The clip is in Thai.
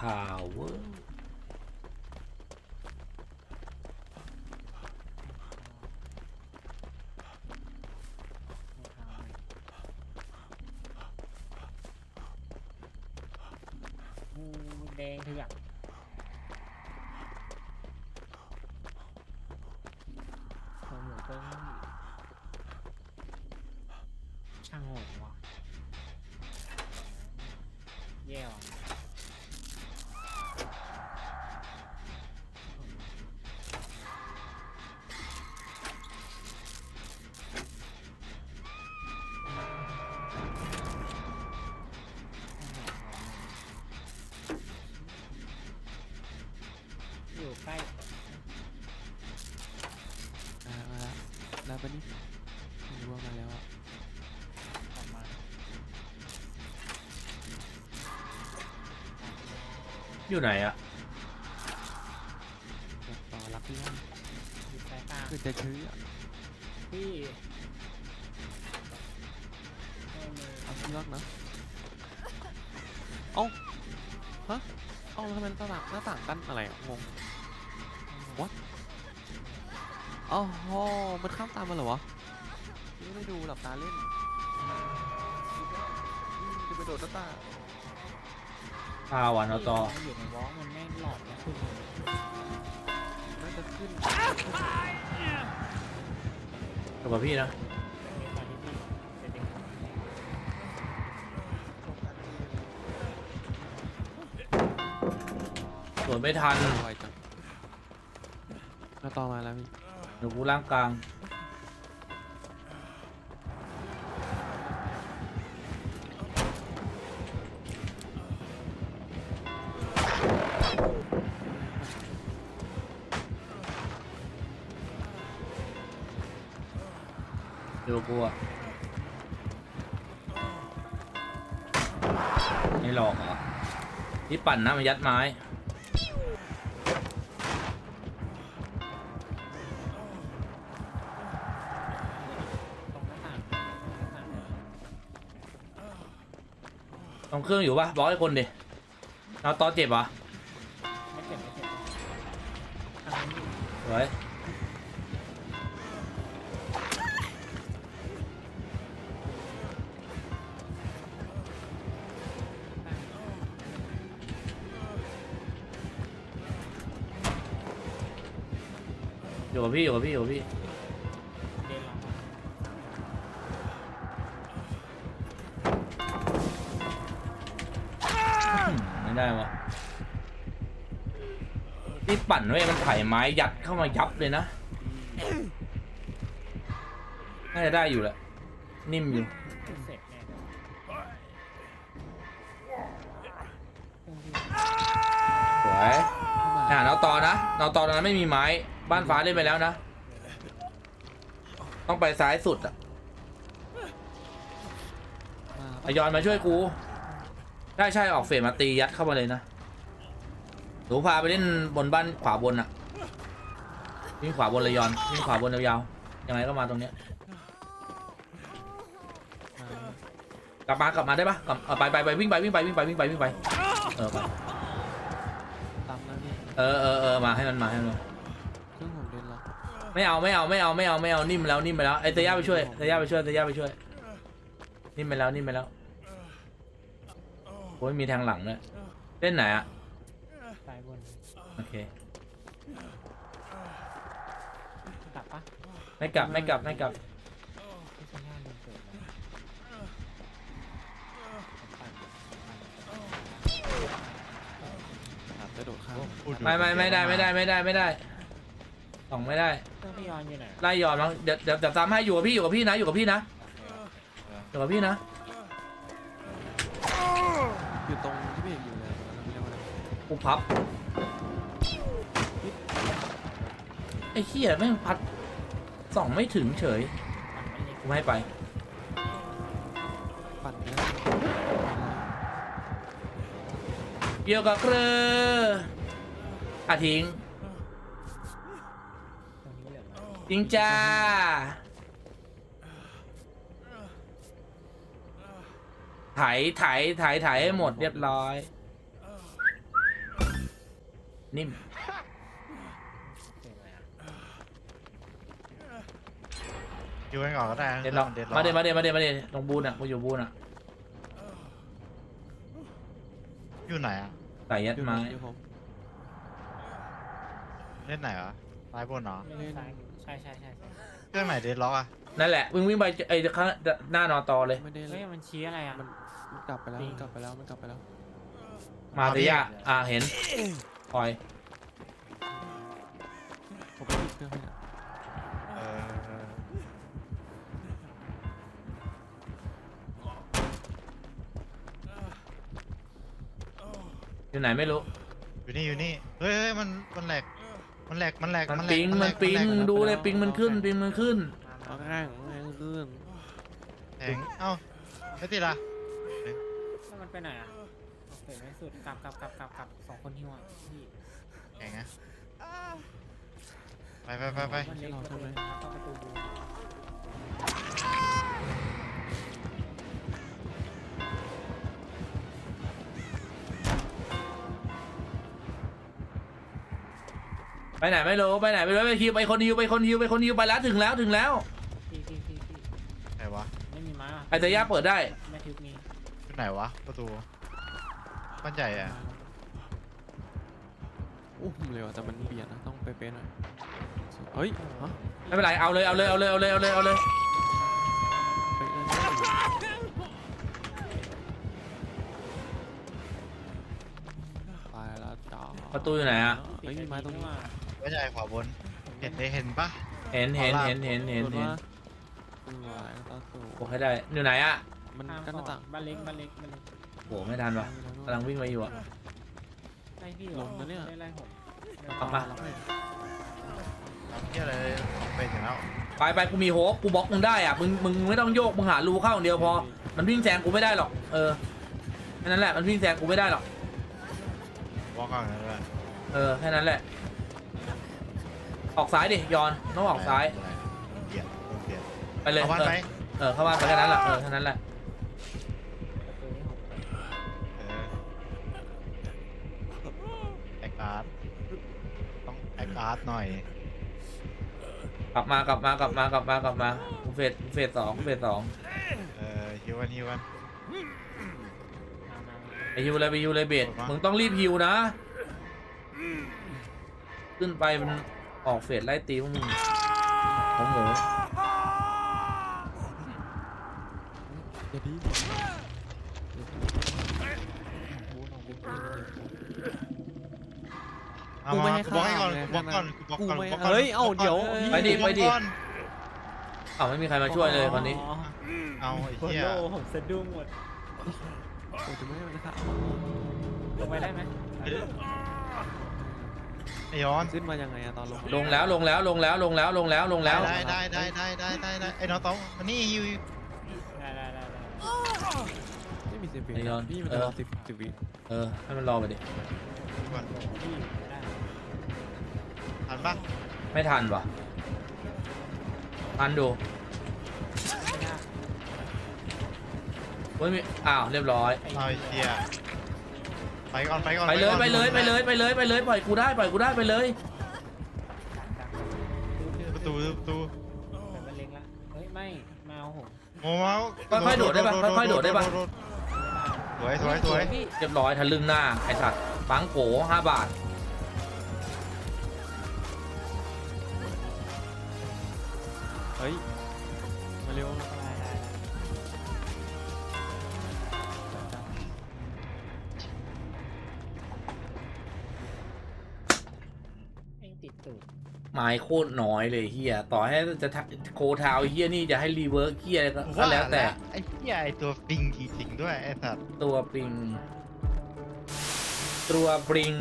ทาวเวอร์งูแดงเถือ ปะนี่ไม่รู้ว่ามาแล้วอะออกมาอยู่ไหนอะเดี๋ยวต่อรับพี่ว่าอยู่ใกล้ตาคือจะชื้ออะพี่เออมือเอาพี่ล็อกนะเอ้าฮะเอ้าแล้วทำไมหน้าต่างหน้าต่างกั้นอะไรอะงง อ๋อโหมันข้ามตามมาเหรอวะนี่ไม่ดูหลับตาเล่นอืมจะไปโดดหน้าต่างพาวันเอาต่ออยู่ในวอล์กมันแม่งหลอดแล้วคือน่าจะขึ้นกับกับพี่นะมีตอนที่พี่จะดึงสวนไม่ทันไวจังหน้าต่อมาแล้วพี่ หนูกูล่างกลาง เดี๋ยวกูอะไม่หลอกเหรอนี่ปั่นนะมันยัดไม้ ตรงเครื่องอยู่ปะบอกให้คนดิเราตอเจ็บเหรอไม่เจ็บไม่เจ็บทางนี้สวยอยู่กับพี่อยู่กับพี่อยู่กับพี่ ไม่ได้วะนี่ปั่นไว้ยมันไถ่ไม้ยัดเข้ามายับเลยนะน่าจะได้อยู่แหละนิ่มอยู่เสร็จแน่เลยเครื่องที่สวยเข้ามาอ่าเนาตอนะเนาตอตอนนั้นไม่มีไม้บ้านฟ้าเล่นไปแล้วนะ ต้องไปซ้ายสุดอะมาอายอนมาช่วยกู ได้ใช่ออกเฟรมมาตียัดเข้ามาเลยนะหนูพาไปเล่นบนบ้านขวาบนอะวิ่งขวาบนเลยยอนวิ่งขวาบนยาวๆยังไงก็มาตรงเนี้ยมากลับมากลับมาได้ปะกลับเออไปไปไปวิ่งไปวิ่งไปวิ่งไปวิ่งไปวิ่งไปเออไปตามแล้วพี่เออเออเออมาให้มันมาให้มันมาเครื่องผมเดินล็อกไม่เอาไม่เอาไม่เอาไม่เอาไม่เอานิ่มแล้วนิ่มไปแล้วไอ้เตย่าไปช่วยเตย่าไปช่วยเตย่าไปช่วยนิ่มไปแล้วนิ่มไปแล้ว โอ้ยมีแทงหลังด้วยเล่นไหนอะซ้ายบนโอเคกลับปะไม่กลับไม่กลับไม่กลับที่ข้างหน้าลืมเปิดแล้วปั่นอาจจะโดดข้ามไม่ไม่ไม่ได้ไม่ได้ไม่ได้ไม่ได้ส่องไม่ได้เครื่องพี่ยอนอยู่ไหนไล่หยอดมั้งเดี๋ยวเดี๋ยวเดี๋ยวตามให้อยู่กับพี่อยู่กับพี่นะอยู่กับพี่นะอยู่กับพี่นะ กูพับไอ้เหี้ยแม่งพัดส่องไม่ถึงเฉยกูไม่ให้ไป ปั่นไปแล้วเกี่ยวกับเกลืออาทิ้งตรงนี้เหลือไหมทิ้งจ้า ไถไถไถไถให้หมดเรียบร้อย นิ่มเสียงอะไรอะอยู่กันก่อนก็ได้นะเด็ดล็อกเด็ดล็อกมาเดมาเดมาเดมาเดตรงบูนอะกูอยู่บูนอะอยู่ไหนอะใส่ยัดเดี๋ยวผไม้เดี๋ยวผมเล่นไหนวะซ้ายบนเหรอไม่ได้ซ้ายใช่ใช่ใช่ใช่เครื่องไหนเด็ดล็อกอะนั่นแหละวิ่งวิ่งไปไอ้ข้างหน้านอตอเลยไม่ได้เลเฮ้ยยมันชี้อะไรอะมันมันกลับไปแล้วปิงมันกลับไปแล้วมันกลับไปแล้วมาเตย่าอ่าเห็น ปล่อยผมไปปิดเครื่องให้นะเอออยู่ไหนไม่รู้ อยู่นี่อยู่นี่เฮ้ยเฮ้ยมันมันแหลกมันแหลกมันแหลกมันแหลปิกงแหลมันกปิงแหลกดูเลยปิงมันขึ้นปิงมันขึ้น เอาง่ายๆง่ายๆลื่นแทงเอ้าไม่ติดละแล้วมันไปไหนอะ โอเคไม่สุดกลับกลับกลับกลับกลับสองคนที่ว่าพี่แทงนะไปไปไปไปมันเล็กประตูเข้าประตูบูไปไหนไม่รู้ไปไหนไม่รู้ไปคิวไปคนฮิวไปคนฮิวไปคนฮิวไปแล้วถึงแล้วถึงแล้วพี่พี่พี่พี่ไหนวะไม่มีไม้อะไอ้เตย่าเปิดได้แม่ทึบมีอยู่ไหนวะประตู บ้านใหญ่อะๆอู้เร็วอะแต่มันเบียดนะต้องเป๊ะๆหน่อยเฮ้ยฮะไม่เป็นไรเอาเลยเอาเลยเอาเลยเอาเลยเอาเลยเอาเลยเป๊ะเลยไปแล้วจ้าประตูอยู่ไหนอะเฮ้ยมีไม้ตรงนี้ว่าบ้านใหญ่ขวาบน เห็นเห็นปะเห็นเห็นเห็นเห็นเห็นโดเห็นว่าสวยตาสูโอ้ให้ได้อยู่ไหนอะมันข้ามกั้นหน้าต่างบ้านเล็กบ้านเล็กบ้านเล็กโหไม่ทันวะ กำลังวิ่งมาอยู่อะไล่พี่เหรลองนะเนี่ยไล่ไล่ผมเอามาแล้วไม่รับเที่ยอะไรไปถึงแล้วไปไปกูมีโฮปกูบล็อกมึงได้อะมึงมึงไม่ต้องโยกมึงหารูเข้าอย่างเดียวพอ มันวิ่งแซงกูไม่ได้หรอก เออแค่นั้นแหละมันวิ่งแซงกูไม่ได้หรอก วอล์กก่อนเลยเออแค่นั้นแหละ ออกซ้ายดิยอนต้องออกซ้ายเบียดโดนเบียดไปเลยเอาบ้านเอไปอเออเข้าบ้านไปแค่นั้นแหละเออแค่นั้นแหละประ องแอคอาร์ตหน่อย กลับมากลับมากลับมากลับมากลับมากูเฟสกูเฟสสองกูเฟสสองเออฮิวกันฮิวกันมามามาไปฮิวเลยไปฮิวเลยเบสมึงต้องรีบฮิวนะ ขึ้นไปมันออกเฟสไล่ตีพวกมึงของหมูอย่าดีเอา กูมาไม่ให้กูบล็อกให้ก่อนข้ามกูบล็อกก่อนเลยกูบล็อกก่อนกูไม่กูบล็อกก่อนเฮ้ยเอ้าเดี๋ยวไปดิไปดิกูบล็อกก่อนอ้าวไม่มีใครมาช่วยเลยคนนี้อ๋อเอาไอ้โคเหี้ยโลผมสะดุ้งหมดโอ้จะไม่ให้มันนะครับลงไปได้ไหมไอ้ย้อนขึ้นมายังไงอะตอนลงลงแล้วลงแล้วลงแล้วลงแล้วลงแล้วลงแล้วได้ได้ได้ได้ได้ได้ได้ไอ้น้องต้องมานี่ฮิวได้ได้ได้ได้ไม่มีสิบวิไอ้ยอนพี่มันเอจะอรอสิบสิบวิเออให้มันรอไปดิก่อ นพี่ได้ทันปะไม่ทันวะทันดูไม่ได้เฮ้ยมีอ้าวเรียบร้อย เอาไอ้เหี้ยไปก่อนไปก่อนไปเลยก่อนไปเลยไปเลยไปเลยไปเลยปล่อยกูได้ปล่อยกูได้ไปเลย ประตูประตูเป็นมะเร็งละเฮ้ยไม่มาเอาผมโมเมาส์ค่อยๆโดดได้ปะค่อยๆโดดได้ปะ สวยสวยสวยพี่เรียบร้อยทะลึ่งหน้าไอสัตว์ปังโกห้าบาท เฮ้ย มาเร็วได้ได้ได้เองติดตูดไม้โคตรน้อยเลยเฮียต่อให้จะทะโคทาวเฮียนี่จะให้รีเวิร์กเฮียอะไรก็ก็แล้วแต่ไอ้เหี้ยไอ้ตัวปิงจริงๆด้วยไอ้สัตว์ตัวปริง ตัวปริง